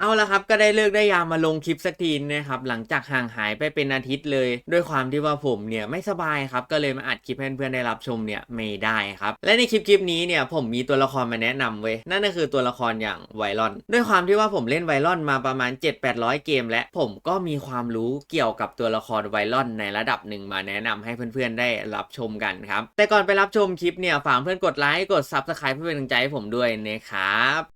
เอาละครับก็ได้เลิกได้ยามมาลงคลิปสักทีนะครับหลังจากห่างหายไปเป็นอาทิตย์เลย ด้วยความที่ว่าผมเนี่ยไม่สบายครับก็เลยมาอัดคลิปให้เพื่อนๆได้รับชมเนี่ยไม่ได้ครับและในคลิปคลิปนี้เนี่ยผมมีตัวละครมาแนะนำเว้ยนั่นก็คือตัวละครอย่างไวรอน ด้วยความที่ว่าผมเล่นไวรอนมาประมาณ 7-800 เกม และผมก็มีความรู้เกี่ยวกับตัวละครไวรอนในระดับหนึ่งมาแนะนำให้เพื่อนๆได้รับชมกันครับแต่ก่อนไปรับชมคลิปเนี่ยฝากเพื่อนกดไลค์กด Subscribe เพื่อเป็นกำลังใจให้ผมด้วยนะครับ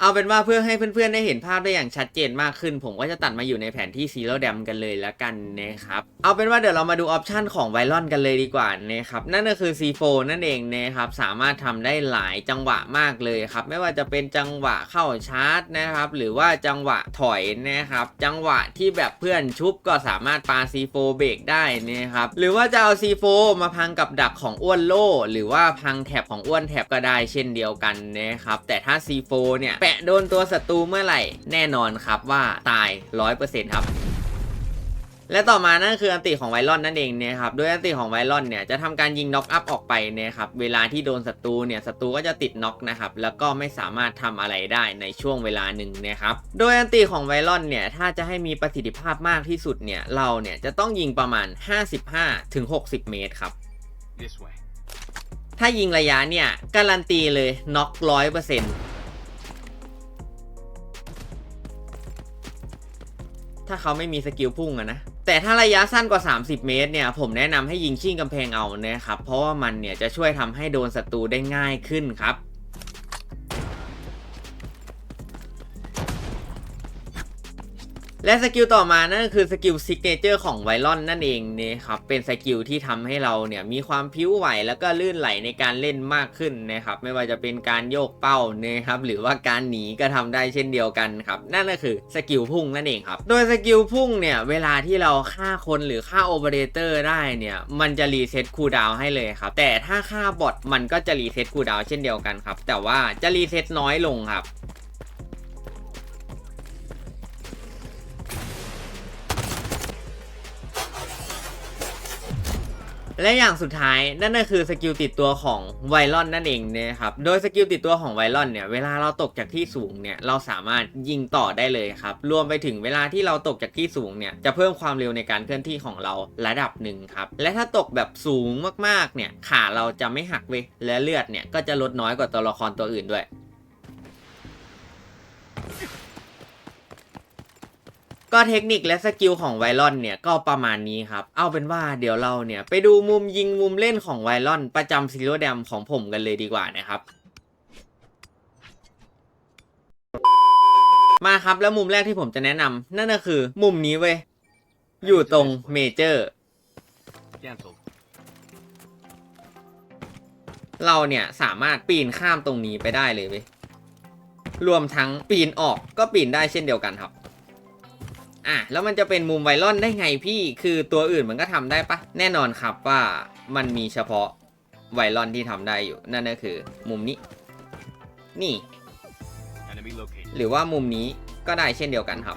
เอาเป็นว่าเพื่อให้เพื่อนๆได้เห็นภาพได้อย่างชัดเจนมากขึ้น ผมก็จะตัดมาอยู่ในแผนที่ซีโร่แดมกันเลยแล้วกันนะครับ เอาเป็นว่าเดี๋ยวเรามาดูออปชันของไวรอนกันเลยดีกว่านะครับ นั่นก็คือ C4 นั่นเองนะครับ สามารถทำได้หลายจังหวะมากเลยครับ ไม่ว่าจะเป็นจังหวะเข้าชาร์จนะครับ หรือว่าจังหวะถอยนะครับ จังหวะที่แบบเพื่อนชุบก็สามารถปา C4 เบรกได้นะครับ หรือว่าจะเอา C4 มาพังกับดักของอ้วนโล่หรือว่าพังแถบของอ้วนแถบก็ได้เช่นเดียวกันนะครับ แต่ถ้า C4 เนี่ย แปะโดนตัวศัตรูเมื่อไหร่ แน่นอนครับว่าตาย 100%ครับและต่อมานั่นคืออันติของไวรอนนั่นเองนะครับโดยอันติของไวรอนเนี่ยจะทำการยิงน็อกอัพออกไปนะครับเวลาที่โดนศัตรูเนี่ยศัตรูก็จะติดน็อกนะครับแล้วก็ไม่สามารถทำอะไรได้ในช่วงเวลาหนึ่งนะครับโดยอันติของไวรอนเนี่ยถ้าจะให้มีประสิทธิภาพมากที่สุดเนี่ยเราเนี่ยจะต้องยิงประมาณ 55-60 เมตรครับ This way. ถ้ายิงระยะเนี่ยการันตีเลยน็อกร้อยเปอร์เซ็นต์ ถ้าเขาไม่มีสกิลพุ่งอะนะ แต่ถ้าระยะสั้นกว่า 30 เมตรเนี่ย ผมแนะนำให้ยิงชิ่งกำแพงเอานะครับ เพราะว่ามันเนี่ยจะช่วยทำให้โดนศัตรูได้ง่ายขึ้นครับ และสกิลต่อมานั่นคือสกิลซิกเนเจอร์ของไวรอนนั่นเองนะครับเป็นสกิลที่ทำให้เราเนี่ยมีความพิ้วไหวแล้วก็ลื่นไหลในการเล่นมากขึ้นนะครับไม่ว่าจะเป็นการโยกเป้านะครับหรือว่าการหนีก็ทำได้เช่นเดียวกันครับนั่นก็คือสกิลพุ่งนั่นเองครับโดยสกิลพุ่งเนี่ยเวลาที่เราฆ่าคนหรือฆ่าโอเปอเรเตอร์ได้เนี่ยมันจะรีเซ็ตคูลดาวน์ให้เลยครับแต่ถ้าฆ่าบอทมันก็จะรีเซ็ตคูลดาวน์เช่นเดียวกันครับแต่ว่าจะรีเซ็ตน้อยลงครับ และอย่างสุดท้ายนั่นก็คือสกิลติดตัวของไวรอนนั่นเองนะครับ โดยสกิลติดตัวของไวรอนเนี่ย เวลาเราตกจากที่สูงเนี่ย เราสามารถยิงต่อได้เลยครับ รวมไปถึงเวลาที่เราตกจากที่สูงเนี่ย จะเพิ่มความเร็วในการเคลื่อนที่ของเราระดับหนึ่งครับ และถ้าตกแบบสูงมากๆ เนี่ย ขาเราจะไม่หักเว้ย และเลือดเนี่ยก็จะลดน้อยกว่าตัวละครตัวอื่นด้วย ก็เทคนิคและสกิลของไวรอนเนี่ยก็ประมาณนี้ครับ เอาเป็นว่าเดี๋ยวเราเนี่ยไปดูมุมยิงมุมเล่นของไวรอนประจำซีโร่แดมของผมกันเลยดีกว่านะครับมาครับแล้วมุมแรกที่ผมจะแนะนำนั่นก็คือ มุมนี้เว้ย อยู่ตรงเมเจอร์เราเนี่ยสามารถปีนข้ามตรงนี้ไปได้เลยเว้ยรวมทั้งปีนออกก็ปีนได้เช่นเดียวกันครับ อะแล้วมันจะเป็นมุมไวรอนได้ไงพี่คือตัวอื่นมันก็ทำได้ปะแน่นอนครับว่ามันมีเฉพาะไวรอนที่ทำได้อยู่ นั่นก็คือ มุมนี้ นี่ หรือว่ามุมนี้ก็ได้เช่นเดียวกันครับ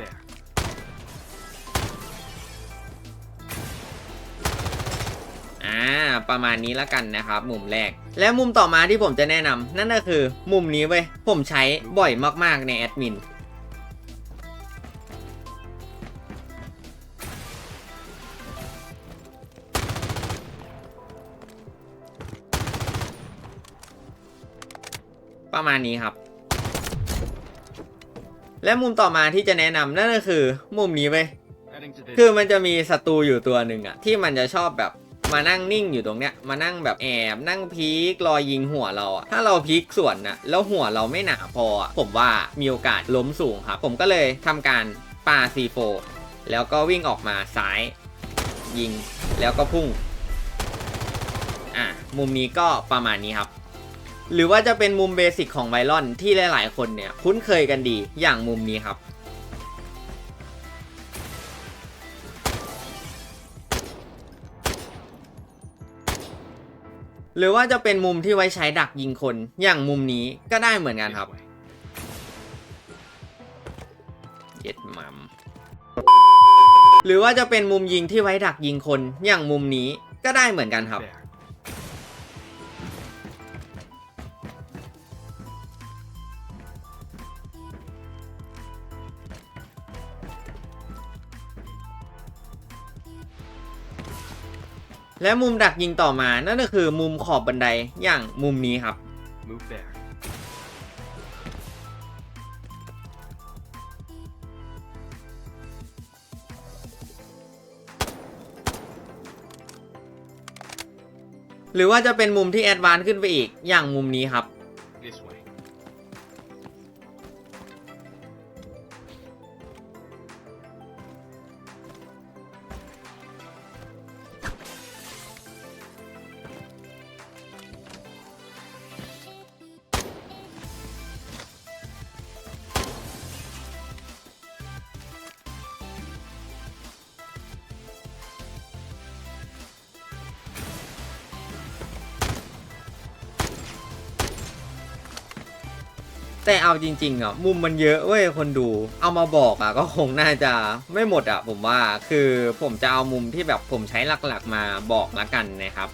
อ่า ประมาณนี้แล้วกันนะครับ มุมแรก และมุมต่อมาที่ผมจะแนะนำนั่นก็คือ มุมนี้เว้ยผมใช้บ่อยมากๆในแอดมิน ประมาณนี้ครับ และมุมต่อมาที่จะแนะนำนั่นก็คือ มุมนี้เว้ยคือมันจะมีศัตรูอยู่ตัวหนึ่งอะที่มันจะชอบแบบมานั่งนิ่งอยู่ตรงเนี้ยมานั่งแบบแอบนั่งพีครอยิงหัวเราอะถ้าเราพีคส่วนนะแล้วหัวเราไม่หนาพออะผมว่ามีโอกาสล้มสูงครับ ผมก็เลยทำการปา C4 แล้วก็วิ่งออกมาซ้าย ยิงแล้วก็พุ่ง อะมุมนี้ก็ประมาณนี้ครับ หรือว่าจะเป็นมุมเบสิกของไวรอนที่หลาย ๆ คนเนี่ยคุ้นเคยกันดีอย่างมุมนี้ครับ หรือว่าจะเป็นมุมที่ไว้ใช้ดักยิงคนอย่างมุมนี้ก็ได้เหมือนกันครับเย็ดมัมหรือว่าจะเป็นมุมยิงที่ไว้ดักยิงคนอย่างมุมนี้ก็ได้เหมือนกันครับ และมุมดักยิงต่อมา นั่นก็คือมุมขอบบันไดอย่างมุมนี้ครับ Move there. หรือว่าจะเป็นมุมที่แอดวานซ์ขึ้นไปอีกอย่างมุมนี้ครับ แต่เอาจริงๆอะมุมมันเยอะเว้ยคนดู เอามาบอกอะก็คงน่าจะไม่หมดอะผมว่าคือผมจะเอามุมที่แบบผมใช้หลักๆมาบอกละกันนะครับ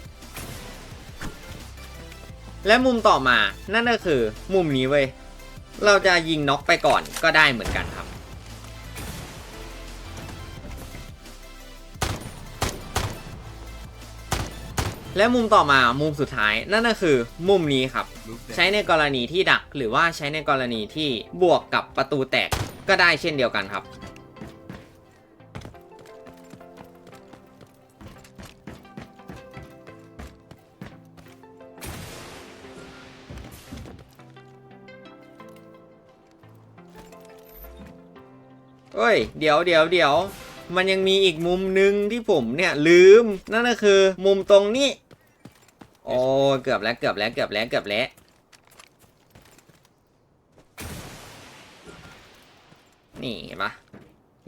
และมุมต่อมานั่นก็คือมุมนี้เว้ยเราจะยิงน็อกไปก่อนก็ได้เหมือนกัน และมุมต่อมามุมสุดท้ายนั่นก็คือมุมนี้ครับ Move there. ใช้ในกรณีที่ดักหรือว่าใช้ในกรณีที่บวกกับประตูแตกก็ได้เช่นเดียวกันครับ เอ้ย เดี๋ยวเดี๋ยวเดี๋ยวมันยังมีอีกมุมหนึ่งที่ผมเนี่ยลืม นั่นก็คือมุมตรงนี้ โอ้เกือบแล้วเกือบแล้วเกือบแล้วเกือบแล้วนี่เห็นปะ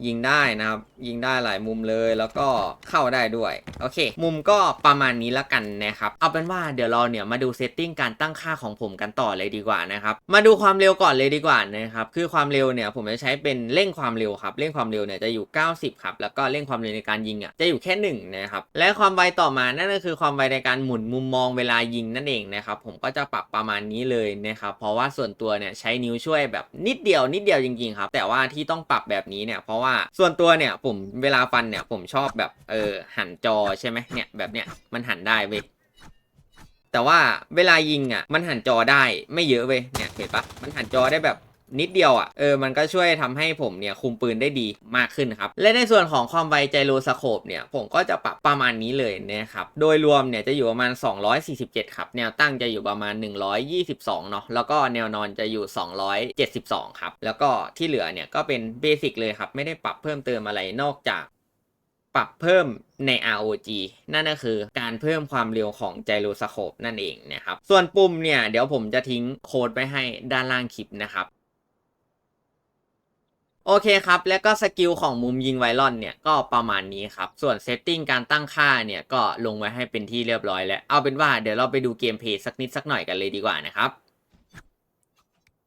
ยิงได้นะครับ ยิงได้หลายมุมเลยแล้วก็เข้าได้ด้วย โอเค มุมก็ประมาณนี้ละกันนะครับ เอาเป็นว่าเดี๋ยวเราเนี่ยมาดูเซตติ้งการตั้งค่าของผมกันต่อเลยดีกว่านะครับ มาดูความเร็วก่อนเลยดีกว่านะครับ คือความเร็วเนี่ยผมจะใช้เป็นเร่งความเร็วครับ เร่งความเร็วเนี่ยจะอยู่ 90 ครับ แล้วก็เร่งความเร็วในการยิงอะจะอยู่แค่1นะครับ และความไวต่อมา นั่นก็คือความไวในการหมุนมุมมองเวลายิงนั่นเองนะครับ ผมก็จะปรับประมาณนี้เลยนะครับ เพราะว่าส่วนตัวเนี่ยใช้นิ้วช่วยแบบนิดเดียวนิดเดียวจริงๆครับ แต่ว่าที่ต้องปรับแบบนี้เนี่ยเพราะว่าส่วนตัวเนี่ยผมเวลาฟันเนี่ยผมชอบแบบเออหันจอใช่ไหมเนี่ยแบบเนี้ยมันหันได้เว้ยแต่ว่าเวลายิงอะมันหันจอได้ไม่เยอะเว้ยเนี่ยเห็นปะมันหันจอได้แบบ นิดเดียวอะเออมันก็ช่วยทำให้ผมเนี่ยคุมปืนได้ดีมากขึ้นครับ และในส่วนของความไวไจโรสโคปเนี่ยผมก็จะปรับประมาณนี้เลยนะครับ โดยรวมเนี่ยจะอยู่ประมาณ 247 ครับ แนวตั้งจะอยู่ประมาณ 122 เนาะแล้วก็แนวนอนจะอยู่ 272 ครับ แล้วก็ที่เหลือเนี่ยก็เป็นเบสิกเลยครับ ไม่ได้ปรับเพิ่มเติมอะไรนอกจากปรับเพิ่มใน ROG นั่นก็คือการเพิ่มความเร็วของไจโรสโคปนั่นเองนะครับ ส่วนปุ่มเนี่ยเดี๋ยวผมจะทิ้งโค้ดไว้ให้ด้านล่างคลิปนะครับ โอเคครับ แล้วก็สกิลของมุมยิงไวรอนเนี่ยก็ประมาณนี้ครับ ส่วนเซตติ้งการตั้งค่าเนี่ยก็ลงไว้ให้เป็นที่เรียบร้อยแล้ว เอาเป็นว่าเดี๋ยวเราไปดูเกมเพลย์สักนิดสักหน่อยกันเลยดีกว่านะครับ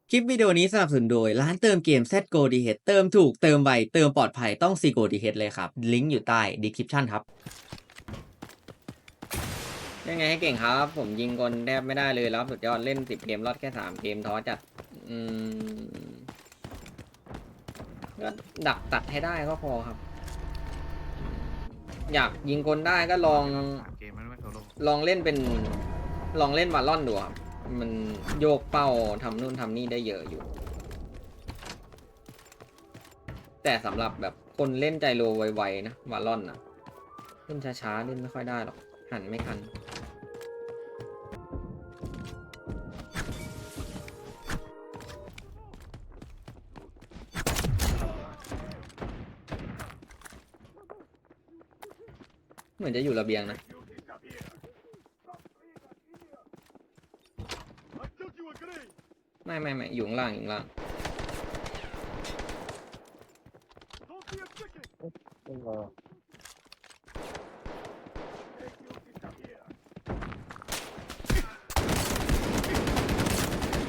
คลิปวิดีโอนี้สนับสนุนโดย ร้านเติมเกม ZGO d h เติมถูกเติมไวเติมปลอดภัยต้อง ZGO d h เลยครับ ลิงก์อยู่ใต้ description ครับ ยังไงให้เก่งครับ ผมยิงคนแทบไม่ได้เลยแล้วสุดยอดเล่น10เกมรอดแค่3เกมท้อจัด อืม ก็ดักตัดให้ได้ก็พอครับ อยากยิงคนได้ก็ลองสามเกมมันไม่โซโล่ลองเล่นเป็นลองเล่นวาลอนดูครับ มันโยกเป้าทำนู่นทำนี่ได้เยอะอยู่ แต่สำหรับแบบคนเล่นใจโลไวๆนะวาลอนนะเล่นช้าๆเล่นไม่ค่อยได้หรอก หันไม่ทัน เหมือนจะอยู่ระเบียงนะ ไม่ไม่ไม่อยู่ข้างล่างอยู่ข้างล่าง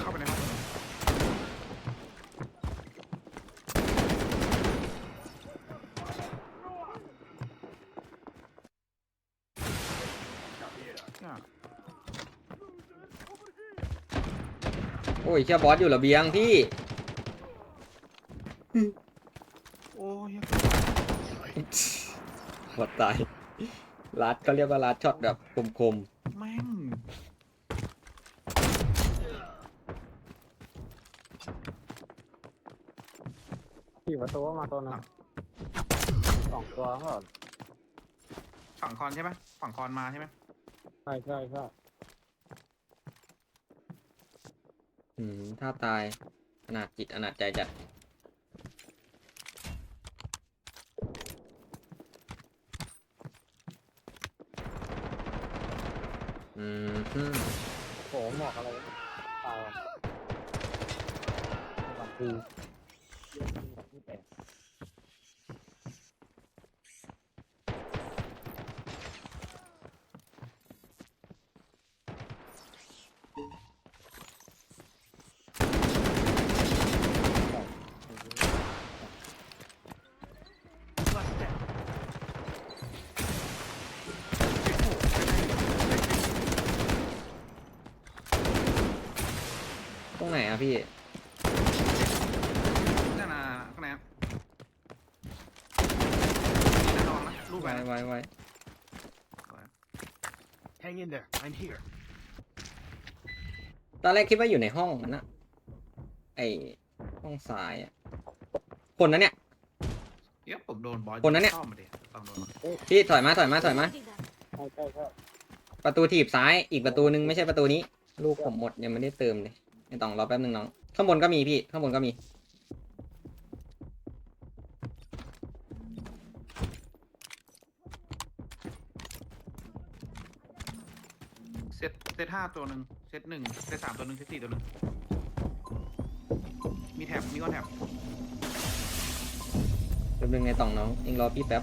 เข้าไปในห้อง เนี่ย โอ้ยเชี่ยบอสอยู่ระเบียงพี่ โอ้ยบอสตายลัดก็เรียกว่าลัดช็อตแบบคมแม่งขี่ประตูเข้ามาตัวหนึงสองตัวก็ฝั่งคอนใช่ไหมฝั่งคอนมาใช่ไหมใช่ใช่ใช่ ๆ อืม ถ้าตาย ขนาดจิตอนาจใจจัด อืมฮึโอ้โหหมอกอะไรตายสองทีที่แปด รงไหนอะพี่ นั่นน่ะข้างในแน่นอนนะรูปไปไว้นะไว้ไว้ Hang in there. I'm here. ตอนแรกคิดว่าอยู่ในห้องมันนะไอห้องซ้ายอะคนนั้นเนี่ย เดี๋ยวผมโดนบอสคนนั้นเนี่ย ซ่อมมาดิต้องโดนพี่ถอยมาถอยมาถอยมาใช่ใช่ใช่ประตูถีบซ้ายอีกประตูนึงไม่ใช่ประตูนี้ ลูกผมหมดยังไม่ได้เติมเลย ไม่ต้องรอแป๊บนึงน้อง ข้างบนก็มีพี่ ข้างบนก็มี เซตเซตห้าตัวหนึ่งเซตหนึ่งเซตสามตัวหนึ่งเซตสี่ตัวหนึ่งมีแท็บมีก้อนแท็บแป๊บนึงในต่องน้องเองรอพี่แป๊บ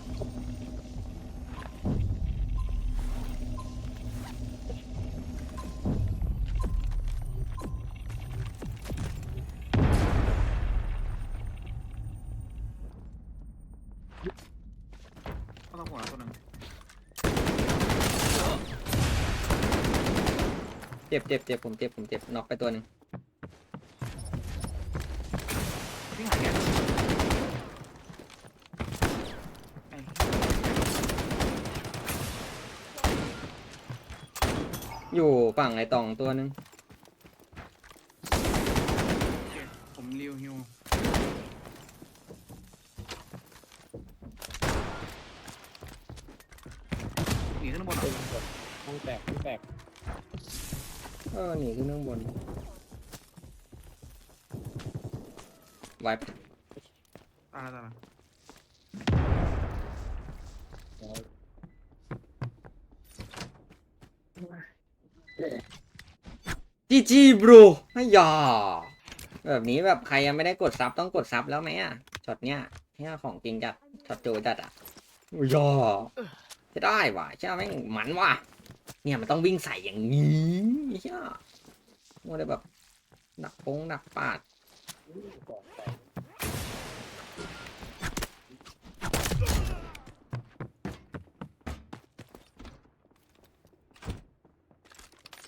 เจ็บเจ็บเจ็บผมเจ็บผมเจ็บน็อกไปตัวหนึ่งที่หายแกไอ้อยู่ฝั่งไอ้ต่องตัวหนึ่งโอเคผมริวฮิวหนีขึ้นข้างบนเหรตึองหมดห้องแตกห้องแตก เออหนีขึ้นข้างบนไว้ตายแล้วตายแล้วแล้วจีจีบรไม่ยอแบบนี้แบบใครยังไม่ได้กดซับต้องกดซับแล้วไหมอะช็อตเนี้ยเนี่ยของจริงจัดช็อตโจจัดอะอุ้ยยอ จะได้ว่ะใช่ไหมงมันว่ะเนี่ยมันต้องวิ่งใส่อย่างนี้ใช่มัวแต่แบบหนักปงหนักปาดก่อน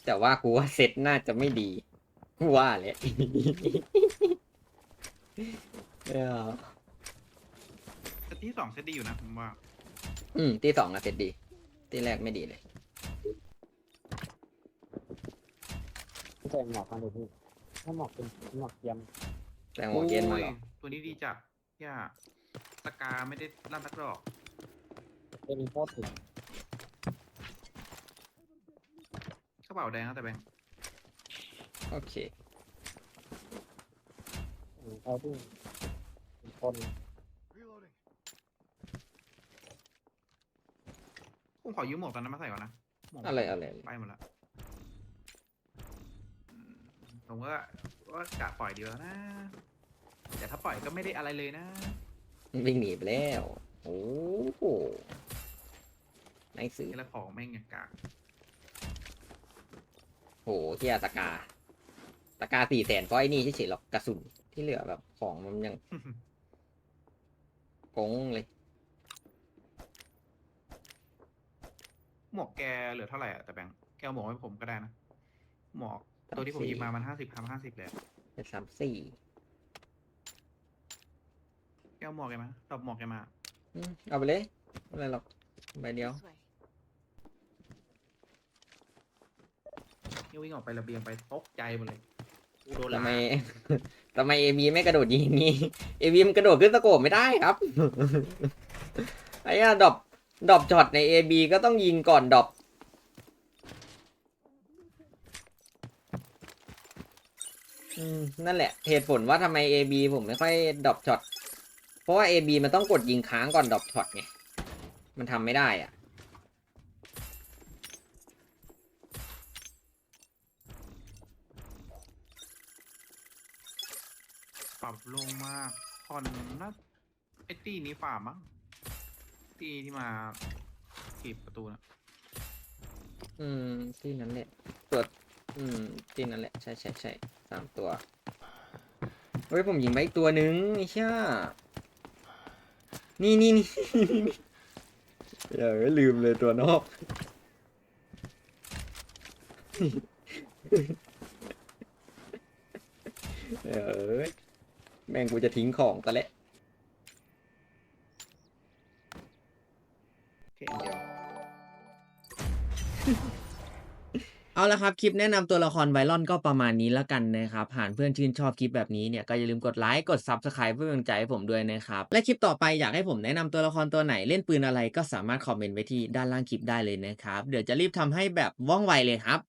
แต่ว่ากูว่าเซตน่าจะไม่ดีกูว่าเลยเออเซตที่สองเซตดีอยู่นะผมว่า อืม ตีสองอะเซตดี ตีแรกไม่ดีเลย ไม่ใช่หมอกกันเลยพี่ถ้าหมอกเป็นหมอกเยี่ยมแต่หัวเกนมาหรอโยตัวนี้ดีจัดย่าสกาไม่ได้ลั่นทักดอกเป็นโคตรถึงกระเป๋าแดงนะแต่แบงค์โอเคเขาที่เป็นคน ผมขอยืมหมวกตอนนั้นมาใส่ก่อนนะหมวกอะไรอะไรไปหมดละอืมผมก็ว่ากะปล่อยดีแล้วนะ แต่ถ้าปล่อยก็ไม่ได้อะไรเลยนะ วิ่งหนีไปแล้ว โอ้โหในซื้อนี่ละของแม่งอย่างกากโหเที่ยตะกา ตะกาสี่แสนก็ไอ้นี่เฉยๆหรอกกระสุนที่เหลือแบบของมันยังกงเลย หมวกแกเหลือเท่าไหร่อะแต่แบงแกเอาหมวกให้ผมก็ได้นะ หมวกตัวที่ผมหยิบมามันห้าสิบพันห้าสิบเลยอเป็นสามสี่แกเอาหมวกแกมาตอบหมวกแกมาเอาไปเลยไม่ไรหรอกใบเดียวเนี่วิ่งออกไประเบียงไปตกใจหมดเลยทำไม ทำไมเอวีไม่กระโดดยิงงนี้เอวีมันกระโดดขึ้นตะโกบไม่ได้ครับ ไอ้อดอป ดรอปช็อตในเอบีก็ต้องยิงก่อนดรอปนั่นแหละเหตุผลว่าทำไม AB ผมไม่ค่อยดรอปช็อต เพราะว่า AB มันต้องกดยิงค้างก่อนดรอปช็อตไง มันทำไม่ได้อะปรับลงมากผ่อนน่าไอตี้นี้ฝ่ามั้ง ตีที่มาถีบประตูนะอืม ที่นั้นแหละตัวอืม ที่นั้นแหละ ใช่ใช่ใช่สามตัว เฮ้ย ผมยิงไปอีกตัวหนึ่งไอ้เช่านี่นี่นี่ เดี๋ยวลืมเลยตัวนอก เอ้ยแม่งกูจะทิ้งของตะเละ เอาละครับ คลิปแนะนำตัวละครไวรอนก็ประมาณนี้แล้วกันนะครับ หากเพื่อนชื่นชอบคลิปแบบนี้เนี่ยก็อย่าลืมกดไลค์กดซับสไครป์เพื่อเป็นกำลังใจให้ผมด้วยนะครับ และคลิปต่อไปอยากให้ผมแนะนำตัวละครตัวไหนเล่นปืนอะไรก็สามารถคอมเมนต์ไว้ที่ด้านล่างคลิปได้เลยนะครับ เดี๋ยวจะรีบทำให้แบบว่องไวเลยครับ